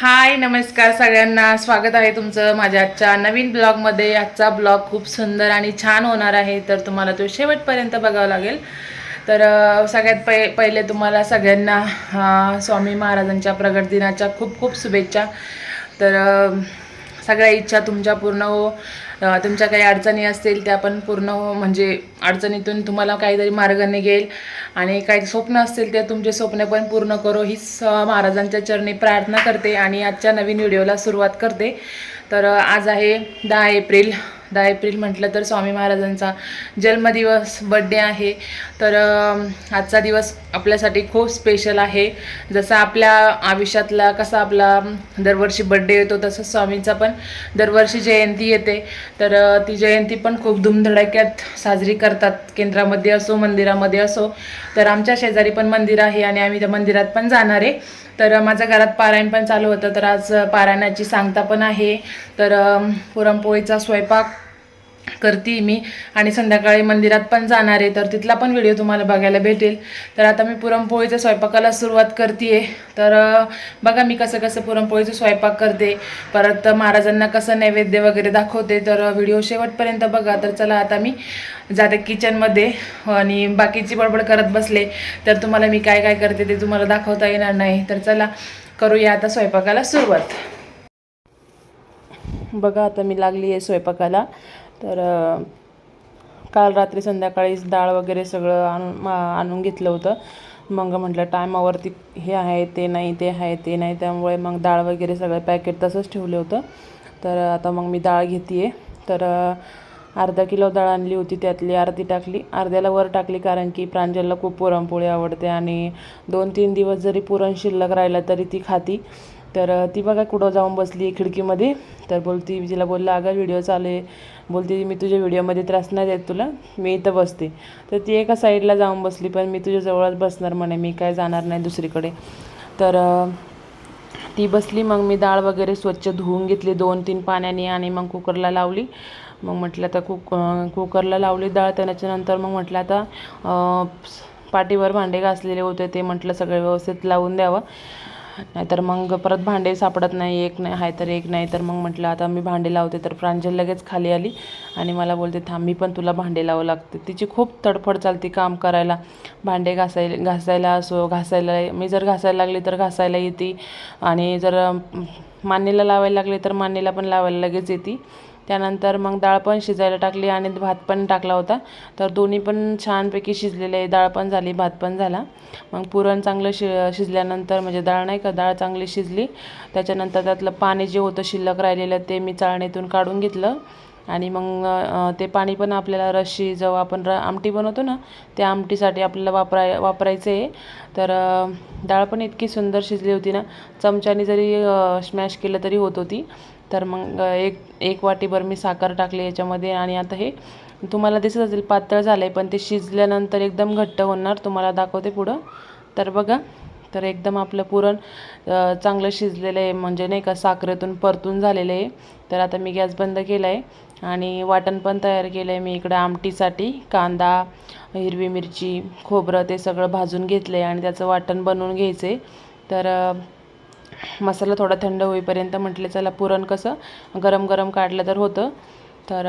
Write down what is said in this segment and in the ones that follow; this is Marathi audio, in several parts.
हाय नमस्कार सगळ्यांना. स्वागत आहे तुमचं माझ्या आजच्या नवीन ब्लॉगमध्ये. आजचा ब्लॉग खूप सुंदर आणि छान होणार आहे तर तुम्हाला तो शेवटपर्यंत बघावा लागेल. तर सगळ्यात पै पहिले तुम्हाला सगळ्यांना स्वामी महाराजांच्या प्रगट दिनाच्या खूप खूप शुभेच्छा. तर सगळ्या इच्छा तुमच्या पूर्ण हो तुमच्या काही अडचणी असतील त्या पण पूर्ण हो, म्हणजे अडचणीतून तुम्हाला काहीतरी मार्ग निघेल. आणि काही स्वप्न असतील ते तुमचे स्वप्न पण पूर्ण करो. हीच महाराजांच्या चरणी प्रार्थना करते आणि आजच्या नवीन व्हिडिओला सुरुवात करते. तर आज आहे दहा एप्रिल. दहा एप्रिल म्हटलं तर स्वामी महाराजांचा जन्मदिवस बड्डे आहे. तर आजचा दिवस आपल्यासाठी खूप स्पेशल आहे. जसा आपल्या आयुष्यातला कसा आपला दरवर्षी बड्डे येतो तसं स्वामींचा पण दरवर्षी जयंती येते. तर ती जयंती पण खूप धूमधडाक्यात साजरी करतात. केंद्रामध्ये असो मंदिरामध्ये असो. तर आमच्या शेजारी पण मंदिर आहे आणि आम्ही त्या मंदिरात पण जाणार आहे. तर माझ्या घरात पारायण पण चालू होतं. तर आज पारायणाची सांगता पण आहे. तर पुरणपोळीचा स्वयंपाक करते मी. आणि संध्याकाळी मंदिरात पण जाणार आहे तर तिथला पण व्हिडिओ तुम्हाला बघायला भेटेल. तर आता मी पुरणपोळीच्या स्वयंपाकाला सुरुवात करते तर बघा मी कसं कसं पुरणपोळीचा स्वयंपाक करते. परत महाराजांना कसं नैवेद्य वगैरे दाखवते तर व्हिडिओ शेवटपर्यंत बघा. तर चला आता मी जाते किचनमध्ये. आणि बाकीची बडबड करत बसले. तर तुम्हाला मी काय काय करते ते तुम्हाला दाखवता येणार नाही. तर चला करूया आता स्वयंपाकाला सुरुवात. बघा आता मी लागली आहे स्वयंपाकाला. तर काल रात्री संध्याकाळीच डाळ वगैरे सगळं आणून मा- आणून घेतलं होतं. मग म्हटलं टायमावरती हे आहे ते नाही ते आहे ते नाही. त्यामुळे मग डाळ वगैरे सगळं पॅकेट तसंच ठेवलं होतं. तर आता मग मी डाळ घेते तर अर्धा किलो डाळ आणली होती त्यातली अर्धी टाकली. अर्ध्याला वर टाकली कारण की प्रांजलला खूप पुरणपोळी आवडते आणि दोन तीन दिवस जरी पुरण शिल्लक राहिलं तरी ती खाती. तर ती बघा कुठं जाऊन बसली खिडकीमध्ये. तर बोलती तिला बोललं अगं व्हिडिओ चालू आहे. बोलते मी तुझ्या व्हिडिओमध्ये त्रास नाही देत तुला मी इथं बसते. तर ती एका साईडला जाऊन बसली पण मी तुझ्या जवळच बसणार म्हणे मी काय जाणार नाही दुसरीकडे. तर ती बसली मग मी डाळ वगैरे स्वच्छ धुवून घेतली दोन तीन पाण्याने आणि मग कुकरला लावली. मग म्हटलं आता कुक कुकरला लावली डाळ त्याच्यानंतर मग म्हटलं आता पाठीवर पाटीवर भांडे घासलेले होते ते म्हटलं सगळे व्यवस्थित लावून द्यावं. नाहीतर मग परत भांडे सापडत नाही एक नाही आहे तर एक नाही तर मग म्हटलं आता मी भांडे लावते. तर प्रांजल लगेच खाली आली आणि मला बोलते थांब मी पण तुला भांडे लावं लागते. तिची खूप तडफड चालते काम करायला. भांडे घासायला घासायला असो घासायला मी जर घासायला लागली तर घासायला येते आणि जर मानेला लावायला लागले तर मानेला पण लावायला लगेच येते. त्यानंतर मग डाळ पण शिजायला टाकली आणि भात पण टाकला होता. तर दोन्ही पण छानपैकी शिजलेले आहे. डाळ पण झाली भात पण झाला. मग पुरण चांगलं शि शिजल्यानंतर म्हणजे डाळ नाही का डाळ चांगली शिजली. त्याच्यानंतर त्यातलं पाणी जे होतं शिल्लक राहिलेलं ते मी चाळणीतून काढून घेतलं. आणि मग ते पाणी पण आपल्याला रशी जेव्हा आपण र आमटी बनवतो ना त्या आमटीसाठी आपल्याला वापराय वापरायचं आहे. तर डाळ पण इतकी सुंदर शिजली होती ना चमच्याने जरी स्मॅश केलं तरी होत होती. तर मग एक एक वाटीभर मी साखर टाकली याच्यामध्ये आणि आता हे तुम्हाला दिसत असेल पातळ झालं आहे पण ते शिजल्यानंतर एकदम घट्ट होणार. तुम्हाला दाखवते पुढं. तर बघा तर एकदम आपलं पुरण चांगलं शिजलेलं आहे. म्हणजे नाही का साखरेतून परतून झालेलं आहे. तर आता मी गॅस बंद केला आहे आणि वाटण पण तयार केलं आहे मी इकडं आमटीसाठी. कांदा हिरवी मिरची खोबरं ते सगळं भाजून घेतलं आहे आणि त्याचं वाटण बनवून घ्यायचं आहे तर मसाला थोडा थंड होईपर्यंत म्हटले चला पुरण कसं गरम गरम काढलं तर होतं. तर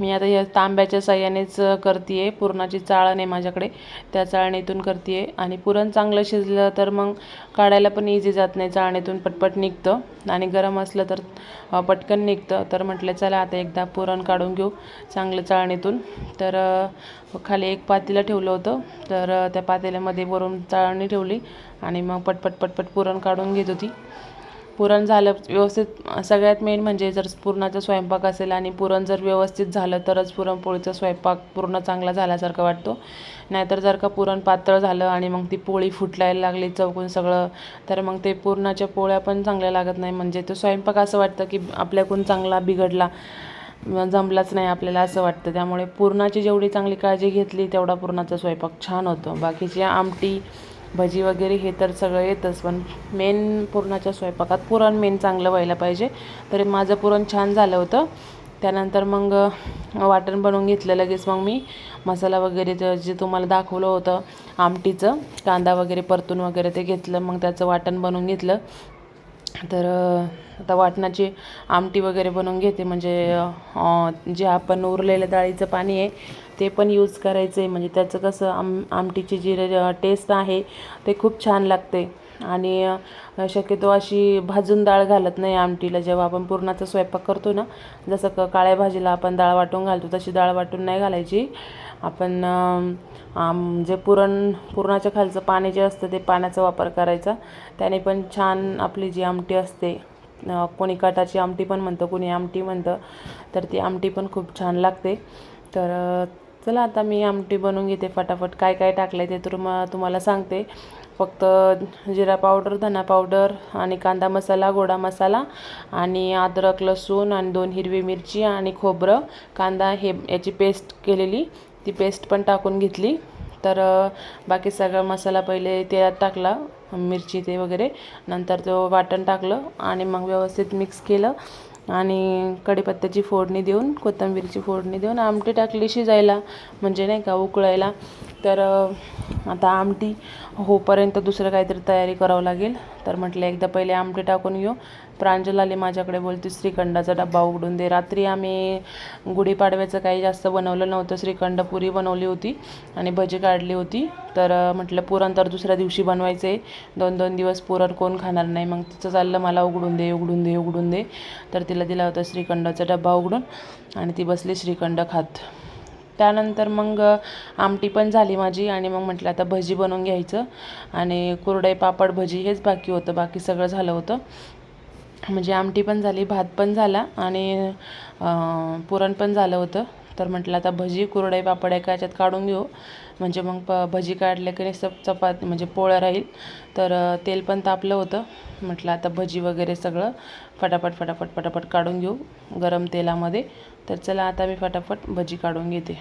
मी आता या तांब्याच्या साह्यानेच करते आहे पुरणाची चाळण आहे माझ्याकडे. त्या चाळणीतून करते आहे आणि पुरण चांगलं शिजलं तर मग काढायला पण इझी जात नाही. चाळणीतून पटपट निघतं. आणि गरम असलं तर पटकन निघतं. तर म्हटलं चला आता एकदा पुरण काढून घेऊ चांगलं चाळणीतून. तर खाली एक पातेलं ठेवलं होतं. तर त्या पातेल्यामध्ये वरून चाळणी ठेवली. आणि मग पटपट पटपट पुरण काढून घेत होती. पुरण झालं व्यवस्थित सगळ्यात मेन म्हणजे जर पुरणाचा स्वयंपाक असेल आणि पुरण जर व्यवस्थित झालं तरच पुरणपोळीचा स्वयंपाक पूर्ण चांगला झाल्यासारखा वाटतो. नाहीतर जर का पुरण पातळ झालं आणि मग ती पोळी फुटलायला लागली चौकून सगळं तर मग ते पुरणाच्या पोळ्या पण चांगल्या लागत नाही. म्हणजे तो स्वयंपाक असं वाटतं की आपल्याकडून चांगला बिघडला जमलाच नाही आपल्याला असं वाटतं. त्यामुळे पुरणाची जेवढी चांगली काळजी घेतली तेवढा पुरणाचा स्वयंपाक छान होतो. बाकीची आमटी भजी वगैरे हे तर सगळं येतंच पण मेन पुरणाच्या स्वयंपाकात पुरण मेन चांगलं व्हायला पाहिजे. तरी माझं पुरण छान झालं होतं. त्यानंतर मग वाटण बनवून घेतलं लगेच मग मी. मसाला वगैरे जे तुम्हाला दाखवलं होतं आमटीचं कांदा वगैरे परतून वगैरे ते घेतलं मग त्याचं वाटण बनवून घेतलं. तर आता वाटणाची आमटी वगैरे बनवून घेते. म्हणजे जे आपण उरलेलं डाळीचं पाणी आहे ते पण यूज करायचं आहे म्हणजे त्याचं कसं आम आमटीची जी टेस्ट आहे ते खूप छान लागते. आणि शक्यतो अशी भाजून डाळ घालत नाही आमटीला. जेव्हा आपण पुरणाचा स्वयंपाक करतो ना जसं क काळ्या भाजीला आपण डाळ वाटून घालतो तशी डाळ वाटून नाही घालायची. आपण आम जे पुरण पुरणाच्या खालचं पाणी जे असतं ते पाण्याचा वापर करायचा. त्याने पण छान आपली जी आमटी असते कोणी कटाची आमटी पण म्हणतं कोणी आमटी म्हणतं तर ती आमटी पण खूप छान लागते. तर चला आता मी आमटी बनवून घेते फटाफट. काय काय टाकलं आहे ते तर मग तुम्हाला सांगते. फक्त जिरा पावडर धना पावडर आणि कांदा मसाला गोडा मसाला आणि अद्रक लसूण आणि दोन हिरवी मिरची आणि खोबरं. कांदा हे याची पेस्ट केलेली. ती पेस्ट पण टाकून घेतली. तर बाकी सगळा मसाला पहिले त्यात टाकला मिरची ते वगैरे. नंतर तो वाटण टाकलं आणि मग व्यवस्थित मिक्स केलं. आणि कढीपत्त्याची फोडणी देऊन कोथिंबीरची फोडणी देऊन आमटी टाकली शिजायला म्हणजे नाही का उकळायला. तर आता आमटी होपर्यंत दुसरं काहीतरी तयारी करावं लागेल. तर म्हटलं एकदा पहिले आमटी टाकून घेऊ. प्रांजलाली माझ्याकडे बोलते श्रीखंडाचा डब्बा उघडून दे. रात्री आम्ही गुढीपाडव्याचं काही जास्त बनवलं नव्हतं. श्रीखंड पुरी बनवली होती आणि भजी काढली होती. तर म्हटलं पुरण तर दुसऱ्या दिवशी बनवायचं आहे दोन दोन दिवस पुरण कोण खाणार नाही. मग तिचं चाललं मला उघडून दे उघडून दे उघडून दे. तर तिला दिला होता श्रीखंडाचा डब्बा उघडून आणि ती बसली श्रीखंड खात. त्यानंतर मग आमटी पण झाली माझी आणि मग म्हटलं आता भजी बनवून घ्यायचं आणि कुरडई पापड भजी हेच बाकी होतं बाकी सगळं झालं होतं. म्हणजे आमटी पण झाली भात पण झाला आणि पुरण पण झालं होतं. तर म्हटलं आता भजी कुरडई पापड एका याच्यात काढून घेऊ. म्हणजे मग प भजी काढले की सब चपात म्हणजे पोळं राहील. तर तेल पण तापलं होतं. म्हटलं आता भजी वगैरे सगळं फटाफट फटाफट फटाफट काढून घेऊ गरम तेलामध्ये. तर चला आता मी फटाफट भजी काढून घेते.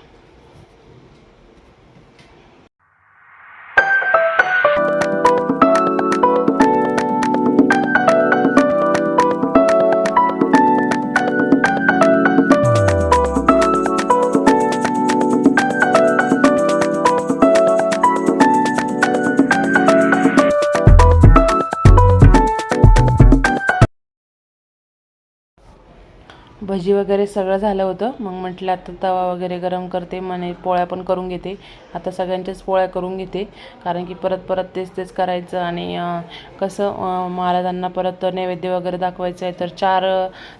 भाजी वगैरे सगळं झालं होतं. मग म्हटलं आता तवा वगैरे गरम करते म्हणे पोळ्या पण करून घेते. आता सगळ्यांच्याच पोळ्या करून घेते. कारण की परत परत तेच तेच करायचं आणि कसं महाराजांना परत नैवेद्य वगैरे दाखवायचं आहे तर चार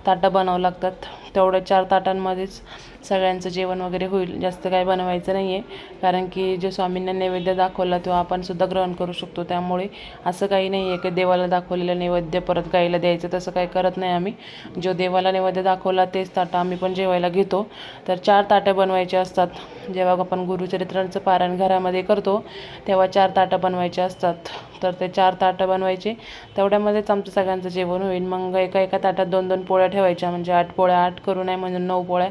ताटं बनावं लागतात. तेवढ्या चार ताटांमध्येच सगळ्यांचं जेवण वगैरे होईल जास्त काय बनवायचं नाही आहे कारण की जे स्वामींना नैवेद्य दाखवला तो आपण सुद्धा ग्रहण करू शकतो. त्यामुळे असं काही नाही आहे की देवाला दाखवलेलं नैवेद्य परत गाईला द्यायचं तसं काही करत नाही आम्ही. जो देवाला नैवेद्य दाखवला तेच ताटं आम्ही पण जेवायला घेतो. तर चार ताट्या बनवायचे असतात. जेव्हा आपण गुरुचरित्रांचं पारायण घरामध्ये करतो तेव्हा चार ताटं बनवायचे असतात. तर ते चार ताटं बनवायचे. तेवढ्यामध्येच आमचं सगळ्यांचं जेवण होईल. मग एका एका ताटात दोन दोन पोळ्या ठेवायच्या. म्हणजे आठ पोळ्या आठ करू नये म्हणून नऊ पोळ्या.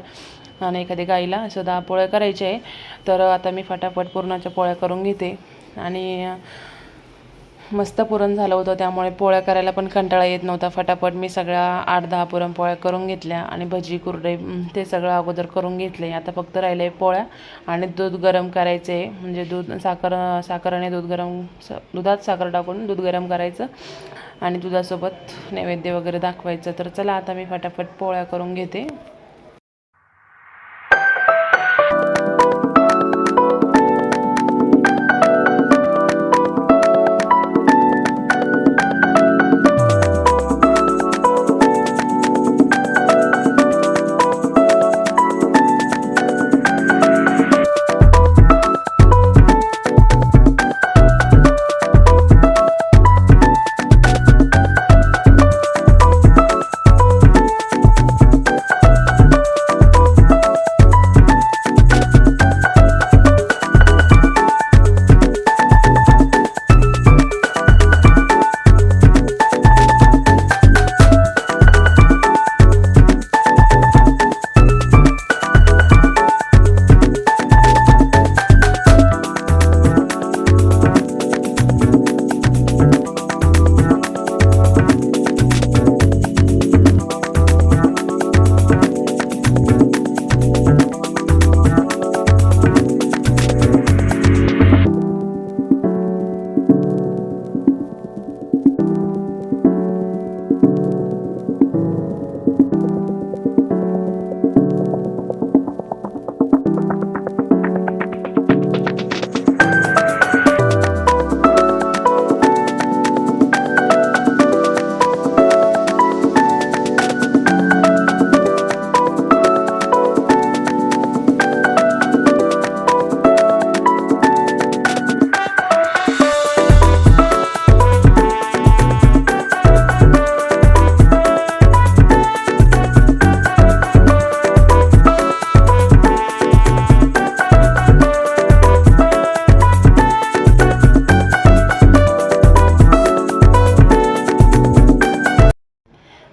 आणि एखादी गाईला असं दहा पोळ्या करायच्या आहे तर आता मी फटाफट पुरणाच्या पोळ्या करून घेते. आणि मस्त पुरण झालं होतं त्यामुळे पोळ्या करायला पण कंटाळा येत नव्हता. फटाफट मी सगळ्या आठ दहा पुरणपोळ्या करून घेतल्या आणि भजी कुरडे ते सगळं अगोदर करून घेतले. आता फक्त राहिले आहे पोळ्या आणि दूध गरम करायचे आहे. म्हणजे दूध साखर साखर आणि दूध गरम दुधात साखर टाकून दूध गरम करायचं आणि दुधासोबत नैवेद्य वगैरे दाखवायचं. तर चला आता मी फटाफट पोळ्या करून घेते.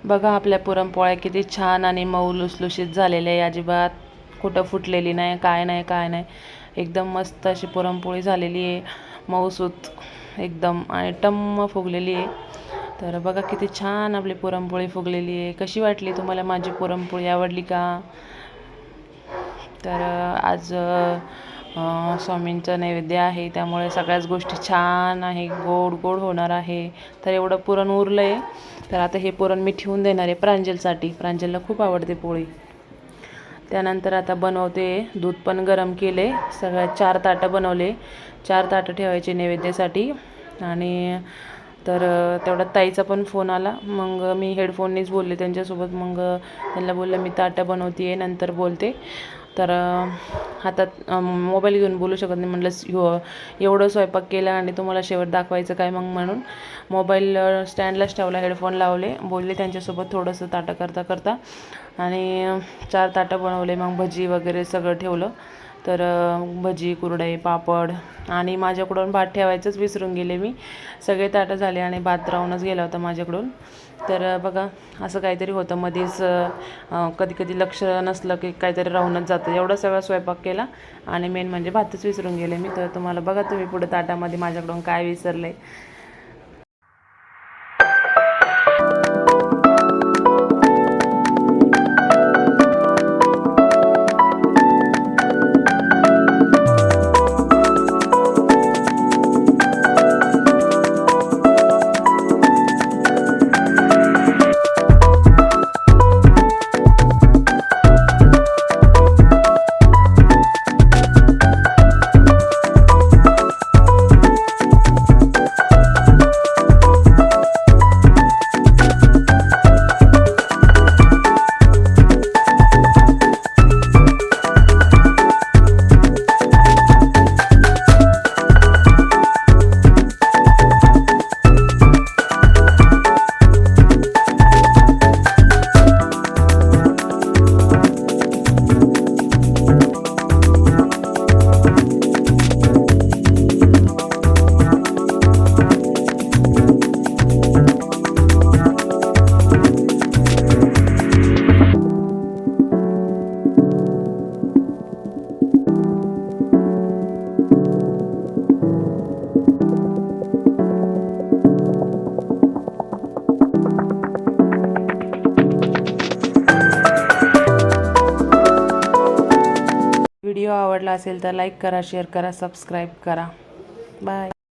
बघा आपल्या पुरणपोळ्या किती छान आणि मऊ लुसलुशीत झालेल्या आहे. अजिबात कुठं फुटलेली नाही काय नाही काय नाही. एकदम मस्त अशी पुरणपोळी झालेली आहे. मऊसूत एकदम आणि टम्म फुगलेली आहे. तर बघा किती छान आपली पुरणपोळी फुगलेली आहे. कशी वाटली तुम्हाला माझी पुरणपोळी? आवडली का? तर आज स्वामींचं नैवेद्य आहे त्यामुळे सगळ्याच गोष्टी छान आहे गोड गोड होणार आहे. तर एवढं पुरण उरलं आहे तर आता हे पुरण मी ठेवून देणार आहे प्रांजलसाठी. प्रांजलला खूप आवडते पोळी. त्यानंतर आता बनवते दूध पण गरम केले. सगळ्यात चार ताटं बनवले. चार ताटं ठेवायचे नैवेद्यासाठी. आणि तर तेवढा तेवढ्यात ताईचा पण फोन आला. मग मी हेडफोननीच बोलले त्यांच्यासोबत. मग त्यांना बोललं मी ताटं बनवते नंतर बोलते. तर हातात मोबाईल घेऊन बोलू शकत नाही. म्हटलं हो एवढं स्वयंपाक केला आणि तुम्हाला शेवट दाखवायचं काय मग? म्हणून मोबाईल स्टँडलाच ठेवला हेडफोन लावले. बोलले त्यांच्यासोबत थोडंसं ताटं करता करता. आणि चार ताटं बनवले मग भजी वगैरे सगळं ठेवलं. तर भजी कुरडई पापड आणि माझ्याकडून भात ठेवायचंच विसरून गेले मी. सगळे ताटं झाले आणि भात राहूनच गेला होता माझ्याकडून. तर बघा असं काहीतरी होतं. मध्येच कधी कधी लक्ष नसलं की काहीतरी राहूनच जातं. एवढा सगळा स्वयंपाक केला आणि मेन म्हणजे भातच विसरून गेले मी. तर तुम्हाला बघा तुम्ही पुढे ताटामध्ये माझ्याकडून काय विसरलं. आहे असेल तर लाईक करा शेअर करा सबस्क्राईब करा. बाय